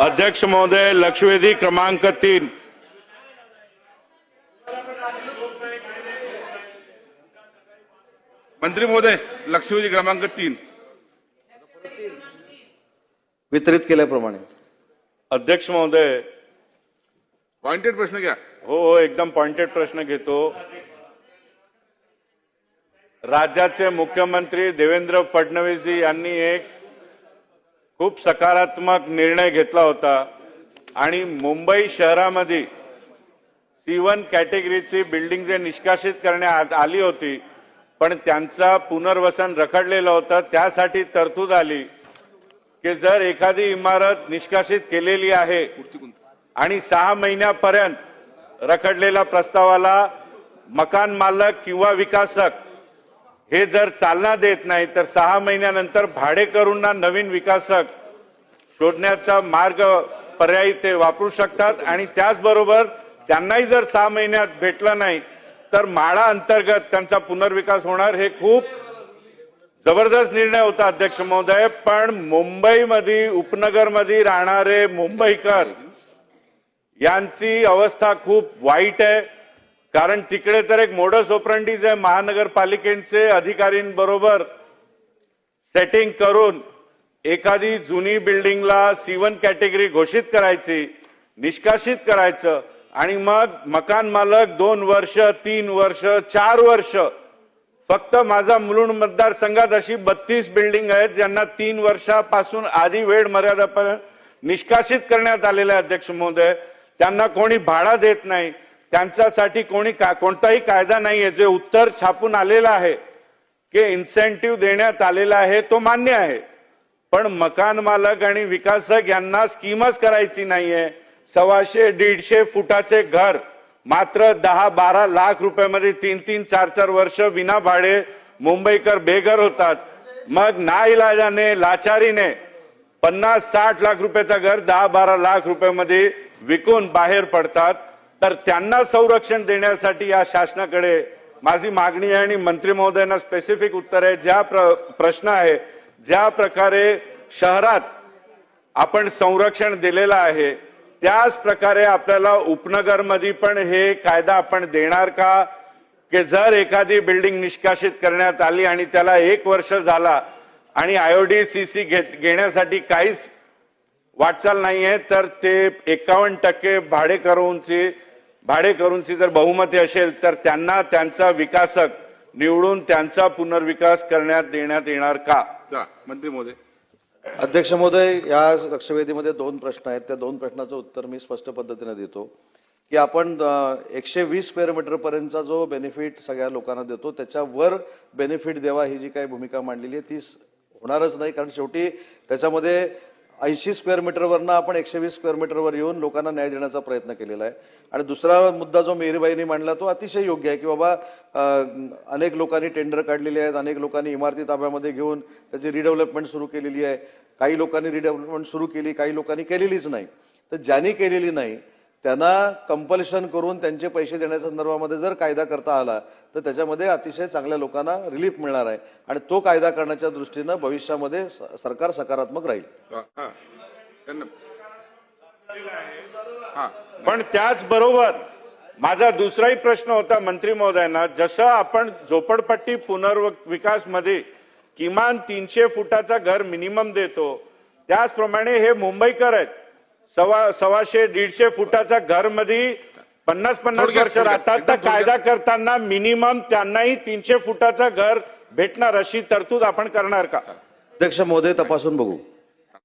अध्यक्ष महोदय लक्षवेधी क्रमांक तीन. मंत्री महोदय लक्षवेधी क्रमांक तीन. वितरित केल्याप्रमाणे. अध्यक्ष महोदय. पॉइंटेड प्रश्न घ्या. हो हो एकदम पॉइंटेड प्रश्न घेतो. राज्याचे मुख्यमंत्री देवेंद्र फडणवीसजी यांनी एक खूप सकारात्मक निर्णय घेतला होता. आणि मुंबई शहरामध्ये सी वन कॅटेगरीची बिल्डिंग जे निष्कासित करण्यात आली होती पण त्यांचा पुनर्वसन रखडलेलं होतं. त्यासाठी तरतूद आली की जर एखादी इमारत निष्कासित केलेली आहे आणि सहा महिन्यापर्यंत रखडलेल्या प्रस्तावाला मकान मालक किंवा विकासक हे जर चालना देत नाही तर सहा महिन्यानंतर भाडेकरूंना नवीन विकासक शोधण्याचा मार्ग पर्यायी ते वापरू शकतात आणि त्याचबरोबर त्यांनाही जर सहा महिन्यात भेटलं नाही तर माळा अंतर्गत त्यांचा पुनर्विकास होणार हे खूप जबरदस्त निर्णय होता अध्यक्ष महोदय. पण मुंबईमध्ये उपनगरमध्ये राहणारे मुंबईकर यांची अवस्था खूप वाईट आहे. कारण तिकडे तर एक मोडस ओपरंडीज आहे महानगरपालिकेचे अधिकारींबरोबर सेटिंग करून एखादी जुनी बिल्डिंगला सीवन कॅटेगरी घोषित करायची निष्कासित करायचं आणि मग मकान मालक दोन वर्ष तीन वर्ष चार वर्ष फक्त माझा मुलुंड मतदारसंघात अशी बत्तीस बिल्डिंग आहेत ज्यांना तीन वर्षापासून आधी वेळ मर्यादापर्यंत निष्कासित करण्यात आलेले अध्यक्ष महोदय. त्यांना कोणी भाडा देत नाही. त्यांच्यासाठी कोणी का- कोणताही कायदा नाहीये. जे उत्तर छापून आलेलं आहे की इन्सेंटिव्ह देण्यात आलेला आहे तो मान्य आहे. पण मकान मालक आणि विकासक यांना स्कीमच करायची नाहीये. सव्वाशे दीडशे फुटाचे घर मात्र दहा बारा लाख रुपयामध्ये तीन तीन चार चार वर्ष विना भाडे मुंबईकर बेघर होतात. मग नाईलाजाने लाचारीने पन्नास साठ लाख रुपयाचा घर दहा बारा लाख रुपयामध्ये विकून बाहेर पडतात. तर त्यांना संरक्षण देण्यासाठी या शासनाकडे माझी मागणी आहे आणि मंत्री महोदयांना स्पेसिफिक उत्तर आहे. ज्या प्र- प्रश्न आहे ज्या प्रकारे शहरात आपण संरक्षण दिलेलं आहे त्याच प्रकारे आपल्याला उपनगरमध्ये पण हे कायदा आपण देणार का? की जर एखादी बिल्डिंग निष्कासित करण्यात आली आणि त्याला एक वर्ष झाला आणि आयओडीसीसी घेण्यासाठी काहीच वाटचाल नाहीये तर ते एकावन्न टक्के भाडेकरूंची भाडेकरूंची जर बहुमती असेल तर त्यांना त्यांचा विकासक निवडून त्यांचा पुनर्विकास करण्यात देण्यात येणार का? मंत्री महोदय अध्यक्ष महोदय या लक्षवेधीमध्ये दोन प्रश्न आहेत. त्या दोन प्रश्नाचं उत्तर मी स्पष्ट पद्धतीने देतो. की आपण एकशे वीस स्क्वेअर मीटर पर्यंतचा जो बेनिफिट सगळ्या लोकांना देतो त्याच्यावर बेनिफिट द्यावा ही जी काही भूमिका मांडलेली आहे ती होणारच नाही. कारण शेवटी त्याच्यामध्ये ऐंशी स्क्वेअर मीटरवरनं आपण एकशे वीस स्क्वेअर मीटरवर येऊन लोकांना न्याय देण्याचा प्रयत्न केलेला आहे. आणि दुसरा मुद्दा जो मेहरीबाईंनी मांडला तो अतिशय योग्य आहे की बाबा अनेक लोकांनी टेंडर काढलेले आहेत अनेक लोकांनी इमारती ताब्यामध्ये घेऊन त्याची रिडेव्हलपमेंट सुरू केलेली आहे. काही लोकांनी रिडेव्हलपमेंट सुरू केली काही लोकांनी केलेलीच नाही. तर ज्यांनी केलेली नाही त्यांना कंपल्शन करून त्यांचे पैसे देण्याच्या संदर्भामध्ये जर कायदा करता आला तर त्याच्यामध्ये अतिशय चांगल्या लोकांना रिलीफ मिळणार आहे. आणि तो कायदा करण्याच्या दृष्टीनं भविष्यामध्ये सरकार सकारात्मक राहील. पण त्याचबरोबर माझा दुसराही प्रश्न होता मंत्री महोदयांना जसं आपण झोपडपट्टी पुनर्विकासमध्ये किमान तीनशे फुटाचा घर मिनिमम देतो त्याचप्रमाणे हे मुंबईकर आहेत. सव्वा सव्वाशे दीडशे फुटाच्या घरमध्ये पन्नास पन्नास वर्ष राहतात. तर. कायदा करताना मिनिमम त्यांनाही तीनशे फुटाचं घर भेटणार अशी तरतूद आपण करणार का? अध्यक्ष महोदय तपासून बघू.